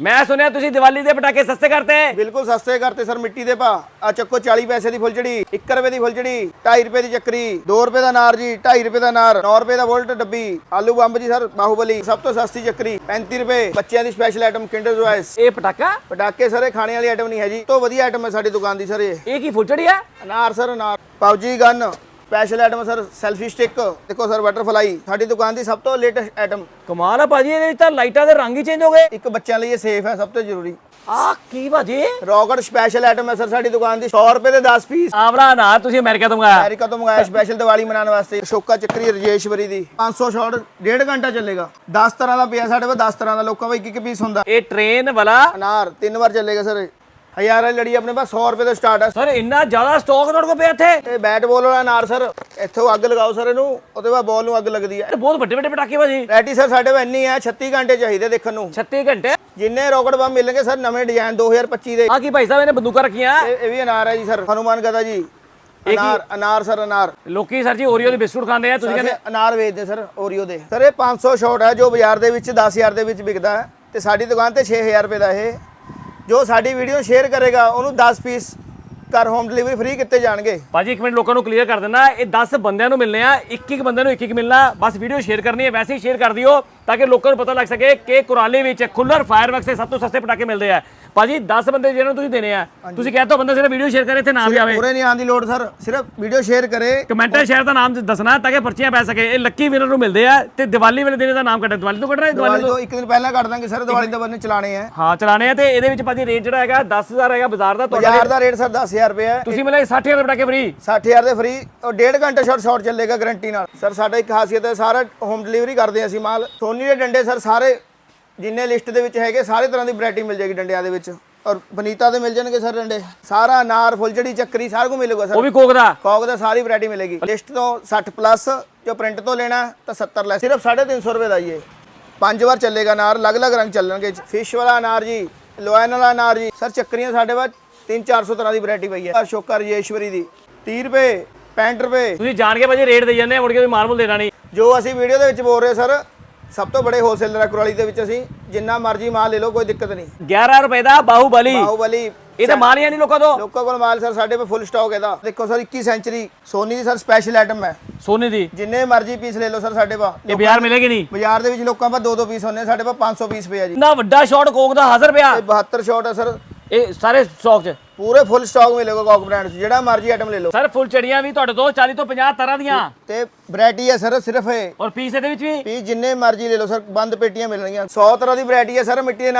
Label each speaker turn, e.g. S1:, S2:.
S1: ਮੈਂ ਸੁਣਿਆ ਤੁਸੀਂ ਦੀਵਾਲੀ ਦੇ ਪਟਾਕੇ ਸਸਤੇ ਕਰਤੇ।
S2: ਬਿਲਕੁਲ ਸਸਤੇ ਕਰਤੇ ਸਰ ਮਿੱਟੀ ਦੇ ਭਾ। ਆ ਚੱਕੋ 40 ਪੈਸੇ ਦੀ ਫੁੱਲਝੜੀ 1 ਰੁਪਏ ਦੀ ਫੁੱਲਝੜੀ 2.5 ਰੁਪਏ ਦੀ ਚੱਕਰੀ 2 ਰੁਪਏ ਦਾ ਨਾਰ ਜੀ 2.5 ਰੁਪਏ ਦਾ ਨਾਰ 9 ਰੁਪਏ ਦਾ ਵੋਲਟ ਡੱਬੀ ਆਲੂ ਬੰਬ ਜੀ ਸਰ ਬਾਹੂਬਲੀ ਸਭ ਤੋਂ ਸਸਤੀ ਚੱਕਰੀ 35 ਰੁਪਏ ਬੱਚਿਆਂ ਦੀ ਸਪੈਸ਼ਲ ਆਈਟਮ ਕਿੰਡਰ ਜੋਇਸ
S1: ਇਹ ਪਟਾਕਾ?
S2: ਪਟਾਕੇ ਸਰ ਇਹ ਖਾਣੇ ਵਾਲੀ ਆਈਟਮ ਨਹੀਂ ਹੈ ਜੀ। ਤੋਂ ਵਧੀਆ ਆਈਟਮ ਹੈ ਸਾਡੀ ਦੁਕਾਨ ਦੀ ਸਰ ਇਹ।
S1: ਇਹ ਕੀ ਫੁੱਲਝੜੀ ਆ?
S2: ਅਨਾਰ ਸਰ ਅਨਾਰ PUBG gun. Special item sir selfie stick ਦੇਖੋ ਸਰ ਬਟਰਫਲਾਈ ਸਾਡੀ ਦੁਕਾਨ ਦੀ ਸਭ ਤੋਂ ਲੇਟੈਸਟ ਆਈਟਮ
S1: ਕਮਾਲ ਆ ਭਾਜੀ ਇਹਦੇ ਵਿੱਚ ਤਾਂ ਲਾਈਟਾਂ ਦੇ ਰੰਗ ਹੀ ਚੇਂਜ ਹੋ ਗਏ।
S2: ਇੱਕ ਬੱਚਿਆਂ ਲਈ ਇਹ ਸੇਫ ਹੈ ਸਭ ਤੋਂ ਜ਼ਰੂਰੀ।
S1: ਆ ਕੀ ਭਾਜੀ?
S2: ਰੌਕਟ ਸਪੈਸ਼ਲ ਆਈਟਮ ਹੈ ਸਰ ਸਾਡੀ ਦੁਕਾਨ ਦੀ। 100 ਰੁਪਏ ਦੇ 10 ਪੀਸ
S1: ਆਵਰਾ ਨਾ ਤੁਸੀਂ ਅਮਰੀਕਾ ਤੋਂ ਮੰਗਾਇਆ।
S2: ਅਮਰੀਕਾ ਤੋਂ ਮੰਗਾਇਆ ਸਪੈਸ਼ਲ ਦੀਵਾਲੀ ਮਨਾਉਣ ਵਾਸਤੇ। ਅਸ਼ੋਕਾ ਚੱਕਰੀ ਰਜੇਸ਼ਵਰੀ ਦੀ। 500 ਸ਼ਾਟ ਡੇਢ ਘੰਟਾ ਚੱਲੇਗਾ। 10 ਤਰ੍ਹਾਂ ਦਾ ਪਿਆ ਸਾਡੇ ਕੋਲ 10 ਤਰ੍ਹਾਂ ਦਾ। ਲੋਕਾਂ ਕੋਲ ਇੱਕ ਇੱਕ ਪੀਸ ਹੁੰਦਾ।
S1: ਇਹ ਟ੍ਰੇਨ ਵਾਲਾ
S2: ਅਨਾਰ ਤਿੰਨ ਵਾਰ ਚੱਲੇਗਾ ਸਰ ਹਜ਼ਾਰ ਵਾਲੀ ਲੜੀ ਆਪਣੇ ਪਾਸ 100 ਰੁਪਏ ਤੋਂ ਸਟਾਰਟ ਹੈ
S1: ਸਰ ਇੰਨਾ ਜ਼ਿਆਦਾ ਸਟਾਕ ਤੁਹਾਡੇ ਕੋਲ ਪਿਆ ਇੱਥੇ?
S2: ਇਹ ਬੈਟ ਬਾਲ ਵਾਲਾ ਅਨਾਰ ਸਰ ਇੱਥੋਂ ਅੱਗ ਲਗਾਓ ਸਰ ਇਹਨੂੰ ਉਹਦੇ ਬਾਅਦ ਬਾਲ ਨੂੰ ਅੱਗ ਲੱਗਦੀ ਹੈ
S1: ਇਹ ਬਹੁਤ ਵੱਡੇ ਵੱਡੇ ਪਟਾਕੇ ਭਾਜੀ
S2: ਵੈਰਾਈਟੀ ਸਰ ਸਾਡੇ ਕੋਲ ਇੰਨੀ ਹੈ 36 ਘੰਟੇ ਚਾਹੀਦੇ ਦੇਖਣ ਨੂੰ।
S1: 36 ਘੰਟੇ?
S2: ਜਿੰਨੇ ਰੌਕਟ ਬੰਬ ਮਿਲਣਗੇ ਸਰ ਨਵੇਂ ਡਿਜ਼ਾਈਨ 2025 ਦੇ।
S1: ਆ ਕੀ ਭਾਈ ਸਾਹਿਬ ਇਹਨੇ ਬੰਦੂਕਾਂ ਰੱਖੀਆਂ?
S2: ਇਹ ਇਹ ਵੀ ਅਨਾਰ ਹੈ ਜੀ ਸਰ ਹਨੂਮਾਨ ਗਦਾ ਜੀ। ਅਨਾਰ ਅਨਾਰ ਸਰ ਅਨਾਰ।
S1: ਲੋਕੀ ਸਰ ਜੀ ਓਰੀਓ ਦੇ ਬਿਸਕੁਟ ਖਾਂਦੇ ਆ ਤੁਸੀਂ ਕਹਿੰਦੇ
S2: ਅਨਾਰ ਵੇਚਦੇ ਸਰ ਓਰੀਓ ਦੇ। ਸਰ ਇਹ 500 ਸ਼ਾਟ ਹੈ ਜੋ ਬਾਜ਼ਾਰ ਦੇ ਵਿੱਚ 10000 ਦੇ ਵਿੱਚ ਵਿਕਦਾ ਹੈ। ਤੇ ਸਾਡੀ ਦੁਕਾਨ ਤੇ 6000 ਰੁਪਏ ਦਾ ਇਹ। ਜੋ ਸਾਡੀ ਵੀਡੀਓ ਸ਼ੇਅਰ ਕਰੇਗਾ, ਉਹਨੂੰ 10 ਪੀਸ ਘਰ ਹੋਮ ਡਿਲੀਵਰੀ ਫ੍ਰੀ ਕੀਤੇ ਜਾਣਗੇ।
S1: ਭਾਜੀ, ਇੱਕ ਮਿੰਟ ਲੋਕਾਂ ਨੂੰ ਕਲੀਅਰ ਕਰ ਦਿੰਦਾ, ਇਹ 10 ਬੰਦਿਆਂ ਨੂੰ ਮਿਲਨੇ ਆ ਇੱਕ ਇੱਕ ਬੰਦੇ ਨੂੰ ਇੱਕ ਇੱਕ ਮਿਲਣਾ, ਬਸ ਵੀਡੀਓ ਸ਼ੇਅਰ ਕਰਨੀ ਹੈ, ਵੈਸੇ ਹੀ ਸ਼ੇਅਰ ਕਰ ਦਿਓ। ਤਾਂ ਕਿ ਲੋਕਾਂ ਨੂੰ ਪਤਾ ਲੱਗ ਸਕੇ ਕਿ ਕੁਰਾਲੀ ਵਿੱਚ ਖੁੱਲਰ ਫਾਇਰਵਰਕਸ ਦੇ ਸਭ ਤੋਂ ਸਸਤੇ ਪਟਾਕੇ ਮਿਲਦੇ ਆ। ਭਾਜੀ 10 ਬੰਦੇ ਜਿਹਨਾਂ ਨੂੰ ਤੁਸੀਂ ਦੇਣੇ ਆ। ਤੁਸੀਂ ਕਹਿ ਦੋ ਬੰਦਾ ਸਿਰਫ ਵੀਡੀਓ ਸ਼ੇਅਰ ਕਰੇ ਇੱਥੇ ਨਾਮ ਵੀ ਆਵੇ
S2: ਪੂਰੇ ਨਹੀਂ ਆਉਣ ਦੀ ਲੋੜ ਸਰ। ਸਿਰਫ ਵੀਡੀਓ ਸ਼ੇਅਰ ਕਰੇ।
S1: ਕਮੈਂਟਰ ਸ਼ੇਅਰ ਦਾ ਨਾਮ ਦੱਸਣਾ ਤਾਂ ਕਿ ਪਰਚੀਆਂ ਪੈ ਸਕੇ। ਇਹ ਲੱਕੀ ਵਿਨਰ ਨੂੰ ਮਿਲਦੇ ਆ ਤੇ ਦੀਵਾਲੀ ਵਾਲੇ ਦਿਨ ਦਾ ਨਾਮ ਕੱਢਣਾ ਦੀਵਾਲੀ ਤੋਂ ਕੱਢਣਾ ਹੈ ਦੀਵਾਲੀ
S2: ਤੋਂ ਇੱਕ ਦਿਨ ਪਹਿਲਾਂ ਕੱਢ ਦਾਂਗੇ ਸਰ। ਦੀਵਾਲੀ ਤੋਂ ਬੰਨੇ ਚਲਾਣੇ ਆ।
S1: ਹਾਂ ਚਲਾਣੇ ਆ ਤੇ ਇਹਦੇ ਵਿੱਚ ਭਾਜੀ ਰੇਟ ਜਿਹੜਾ ਹੈਗਾ 10000 ਹੈਗਾ ਬਾਜ਼ਾਰ ਦਾ। ਤੁਹਾਡਾ
S2: ਬਾਜ਼ਾਰ ਦਾ ਰੇਟ ਸਰ 10000 ਰੁਪਏ ਹੈ
S1: ਤੁਸੀਂ ਮਿਲੇ 60000 ਦੇ ਪਟਾਕੇ ਫ੍ਰੀ
S2: 60000 ਦੇ ਫ੍ਰੀ ਔਰ ਡੇਢ ਘੰਟੇ ਸ਼ਾਰਟ ਸ਼ਾਰਟ ਚੱਲੇਗਾ ਗਾਰੰਟੀ ਨਾਲ। ਸਰ ਸਾਡਾ ਇੱਕ ਖਾਸੀਅਤ ਹੈ ਸਾਰਾ ਹੋਮ ਡਿਲੀਵਰੀ ਕਰਦੇ ਹਾਂ ਅਸੀਂ ਮਾਲ। ਸੋਨੀ ਦੇ ਡੰਡੇ ਸਰ ਸਾਰੇ ਜਿੰਨੇ ਲਿਸਟ ਦੇ ਵਿੱਚ ਹੈਗੇ ਸਾਰੇ ਤਰ੍ਹਾਂ ਦੀ ਵੈਰਾਈਟੀ ਮਿਲ ਜਾਏਗੀ ਡੰਡਿਆਂ ਦੇ ਵਿੱਚ। ਔਰ ਬਨੀਤਾ ਦੇ ਮਿਲ ਜਾਣਗੇ ਸਰ ਡੰਡੇ। ਸਾਰਾ ਅਨਾਰ ਫੁੱਲਝੜੀ ਚੱਕਰੀ ਸਾਰਾ ਕੁਝ ਮਿਲੇਗਾ
S1: ਉਹ
S2: ਸਰ
S1: ਵੀ ਕੋਕ ਦਾ?
S2: ਕੌਕ ਦਾ ਸਾਰੀ ਵੈਰਾਈਟੀ ਮਿਲੇਗੀ। ਲਿਸਟ ਤੋਂ 60 ਪਲੱਸ ਜੋ ਪ੍ਰਿੰਟ ਤੋਂ ਲੈਣਾ ਤਾਂ 70 ਲੈ। ਸਿਰਫ 350 ਰੁਪਏ ਦਾ ਹੀ ਇਹ ਪੰਜ ਵਾਰ ਚੱਲੇਗਾ ਅਨਾਰ ਅਲੱਗ-ਅਲੱਗ ਰੰਗ ਚੱਲਣਗੇ। ਫਿਸ਼ ਵਾਲਾ ਅਨਾਰ ਜੀ ਲੋਇਨ ਵਾਲਾ ਅਨਾਰ ਜੀ ਸਰ ਚੱਕਰੀਆਂ ਸਾਡੇ ਬਾਅਦ 3-400 ਤਰ੍ਹਾਂ ਦੀ ਵੈਰਾਈਟੀ ਪਈ ਹੈ। ਅਸ਼ੋਕਾ ਰਜੇਸ਼ਵਰੀ ਦੀ 30 ਰੁਪਏ 65 ਰੁਪਏ।
S1: ਤੁਸੀਂ ਜਾਣ ਕੇ ਭਾਜੀ ਰੇਟ ਦੇਈ ਜਾਂਦੇ ਆ ਮੁੜ ਕੇ ਮੁੱਲ ਦੇਣਾ ਨਹੀਂ।
S2: ਜੋ ਅਸੀਂ ਵੀਡੀਓ ਦੇ ਵਿੱਚ ਬੋਲ ਰਹੇ ਸਰ ਸਭ ਤੋਂ ਬੜੇ ਹੋਲਸੇਲਰ ਆ ਕੁਰਾਲੀ ਦੇ ਵਿੱਚ ਅਸੀਂ ਜਿੰਨਾ ਮਰਜ਼ੀ ਮਾਲ ਲੈ ਲਓ ਕੋਈ ਦਿੱਕਤ ਨਹੀਂ।
S1: 11 ਰੁਪਏ ਦਾ ਬਾਹੂਬਲੀ।
S2: ਬਾਹੂਬਲੀ।
S1: ਇਹ ਤਾਂ ਮਾਲ ਹੀ ਨਹੀਂ ਲੋਕਾਂ ਤੋਂ।
S2: ਲੋਕਾਂ ਕੋਲ ਮਾਲ ਸਰ ਸਾਡੇ ਕੋਲ ਫੁੱਲ ਸਟਾਕ ਇਹਦਾ ਦੇਖੋ ਸਰ 21 ਸੈਂਚਰੀ ਸੋਨੀ ਦੀ ਸਰ ਸਪੈਸ਼ਲ ਆਈਟਮ ਹੈ।
S1: ਸੋਨੇ ਦੀ?
S2: ਜਿੰਨੇ ਮਰਜ਼ੀ ਪੀਸ ਲੈ ਲਓ ਸਰ ਸਾਡੇ ਪਾ
S1: ਇਹ ਬਾਜ਼ਾਰ ਮਿਲੇਗੀ ਨਹੀਂ?
S2: ਬਾਜ਼ਾਰ ਦੇ ਵਿੱਚ ਲੋਕਾਂ ਪਾ ਦੋ ਦੋ ਪੀਸ ਹੁੰਦੇ ਸਾਡੇ ਪਾ 500 ਪੀਸ ਪਿਆ ਜੀ।
S1: ਇੰਨਾ ਵੱਡਾ ਸ਼ਾਟ ਕੋਕ ਦਾ 1000 ਰੁਪਿਆ
S2: ਇਹ 72 ਸ਼ਾਟ ਹੈ ਸਰ।
S1: ਇਹ ਸਾਰੇ ਸਟਾਕ 'ਚ।
S2: ਪੂਰੇ ਫੁੱਲ ਸਟਾਕ ਮਿਲੇਗਾ ਕੌਕ ਬ੍ਰਾਂਡ 'ਚ ਜਿਹੜਾ ਮਰਜ਼ੀ ਆਈਟਮ ਲੈ ਲਓ।
S1: ਸਰ ਫੁੱਲ ਚੜੀਆਂ ਵੀ ਤੁਹਾਡੇ ਤੋਂ 40 ਤੋਂ 50 ਤਰ੍ਹਾਂ ਦੀਆਂ।
S2: ਤੇ ਵੈਰਾਈਟੀ ਹੈ ਸਰ ਸਿਰਫ ਇਹ।
S1: ਔਰ ਪੀਸ ਇਹਦੇ ਵਿੱਚ ਵੀ?
S2: ਪੀਸ ਜਿੰਨੇ ਮਰਜ਼ੀ ਲੈ ਲਓ ਸਰ ਬੰਦ ਪੇਟੀਆਂ ਮਿਲਣਗੀਆਂ। 100 ਤਰ੍ਹਾਂ ਦੀ ਵੈਰਾਈਟੀ ਹੈ ਸਰ ਮਿੱਟੀ ਦੇ ਨਾਲ।